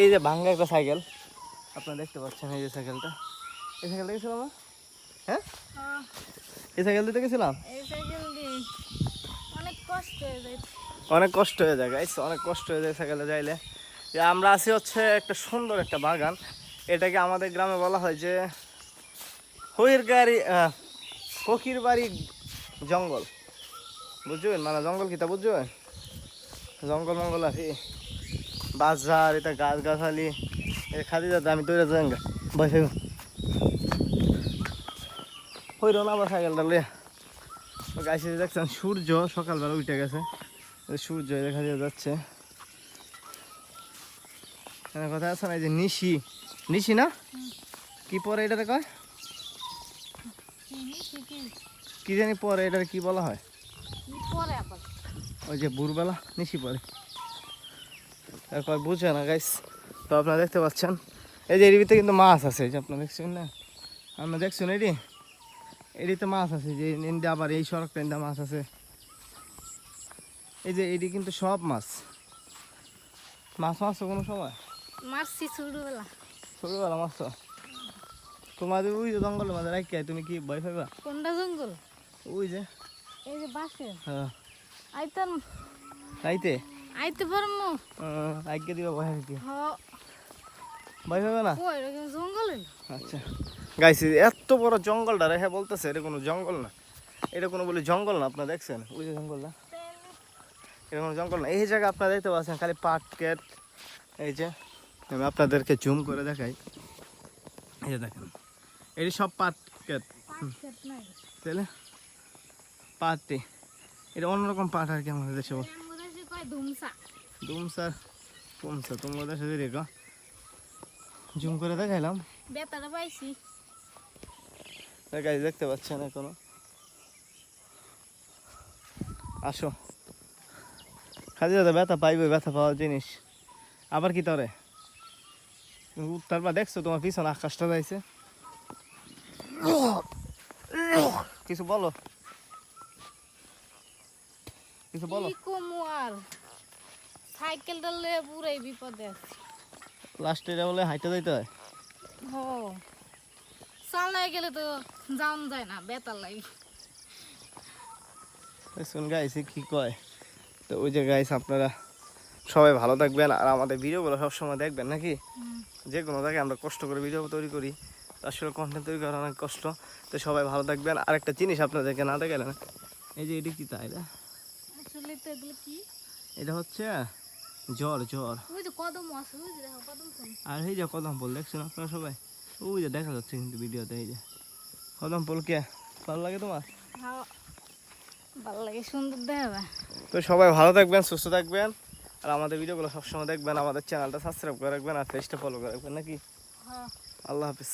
এই যে ভাঙ্গা একটা সাইকেল। আপনারা দেখতে পাচ্ছেন এই যে সাইকেলটা। এই সাইকেলটা গেছিলাম না? হ্যাঁ? এই সাইকেল দিতে গেছিলাম? অনেক কষ্ট হয়ে যায়। গাইস অনেক কষ্ট হয়ে যায় সাইকেলে যাইলে। যে আমরা আছি হচ্ছে একটা সুন্দর একটা বাগান। এটাকে আমাদের গ্রামে বলা হয় যে হইর গাড়ি ফকির বাড়ি জঙ্গল। বুঝবেন? মানে জঙ্গল কি কিতা বুঝবেন? জঙ্গল মঙ্গল আছে বাজার এটা গাছ গাছালি খাদি যাতে আমি তৈরি যাই বসে হইর না বা সাইকেলটা লিয়ে গাছে দেখছেন সূর্য সকালবেলা উঠে গেছে। সূর্য দেখা দিয়ে যাচ্ছে। কথা আছে না এই যে নিশি। নিশি না? কি পরে এটাতে কয়? কি জানি পরে এটার কি বলা হয়? ওই যে ভোরবেলা নিশি পরে। তারপর বুঝবে না গাইস তো আপনারা দেখতে পাচ্ছেন এই যে এর ভিতরে কিন্তু মাছ আছে এই যে আপনারা দেখছেন না? আপনারা দেখছেন এটি? এটিতে মাছ আছে যে ইন্দা আবার এই সড়কটা ইন্দা মাছ আছে। এই যে এটি কিন্তু সব মাছ। মাছ মাছ কোনো সময়? ছোটবেলা। ছোটবেলা মাছ তোমাদের ওই যে জঙ্গলের মাঝে রাখি তুমি কি ভয় পাইবা? কোনটা জঙ্গল? ওই যে। এই যে বাসে হ্যাঁ। আইতাম। রাইতে? আইতে পারমু। আজকে দিবা ভয় পাইতে হ। ভয় পাবে না? কই এটা জঙ্গল আচ্ছা। গাইছি এত বড় জঙ্গলটা রেখে বলতেছে এটা কোনো জঙ্গল না। এটা কোনো বলে জঙ্গল না আপনারা দেখছেন? ওই যে জঙ্গলটা এটা কোনো জঙ্গল না। এই জায়গা আপনারা দেখতে পাচ্ছেন খালি পাট কেট। এই যে আমি আপনাদেরকে জুম করে দেখাই। এই যে দেখেন এটি সব পাট কেট। পাট তাহলে পাটটি। এটা অন্যরকম পাট আর কি আমাদের দেশে বলে। দুমসার কমসা তোমার দেশে রেখা জুম করে দেখাইলাম। পাইছি। দেখতে পাচ্ছেন এখনও। আসো। খালি দাদা ব্যথা পাইবে ব্যথা পাওয়ার জিনিস। আবার কি তরে? তারপর দেখছ তোমার পিছনে আকাশটা যাইছে। কিছু বলো। কিছু বলো। কমু আর? সাইকেলটা লয়ে পুরাই বিপদে আছি। লাস্টে এটা বলে হাইটে যাইতে হয়? হ। চালায় গেলে তো যাওন যায় না বেতার লাগে। শুন গাইছে কি কয়? তো ওই যে গাইস আপনারা সবাই ভালো থাকবেন আর আমাদের ভিডিওগুলো সবসময় দেখবেন নাকি? যে কোনো জায়গায় আমরা কষ্ট করে ভিডিও তৈরি করি আসলে কন্টেন্ট তৈরি করা অনেক কষ্ট। তো সবাই ভালো থাকবেন। আর একটা জিনিস আপনাদেরকে না দেখালেন এই যে এটি কি তাই না আসলে তো এগুলো কি? এটা হচ্ছে জ্বর জ্বর। ওই যে কদম আছে ওই যে দেখো কদম ফুল। আর এই যে কদম ফুল দেখছেন আপনারা সবাই? ওই যে দেখা যাচ্ছে কিন্তু ভিডিওতে এই যে। কদম ফুল কে? ভালো লাগে তোমার? ভালো লাগে সুন্দর দেখা তো সবাই ভালো থাকবেন সুস্থ থাকবেন। আর আমাদের ভিডিওগুলো সবসময় দেখবেন আমাদের চ্যানেলটা সাবস্ক্রাইব করে রাখবেন আর পেজটা ফলো করে রাখবেন নাকি? হ্যাঁ। আল্লাহ হাফিজ।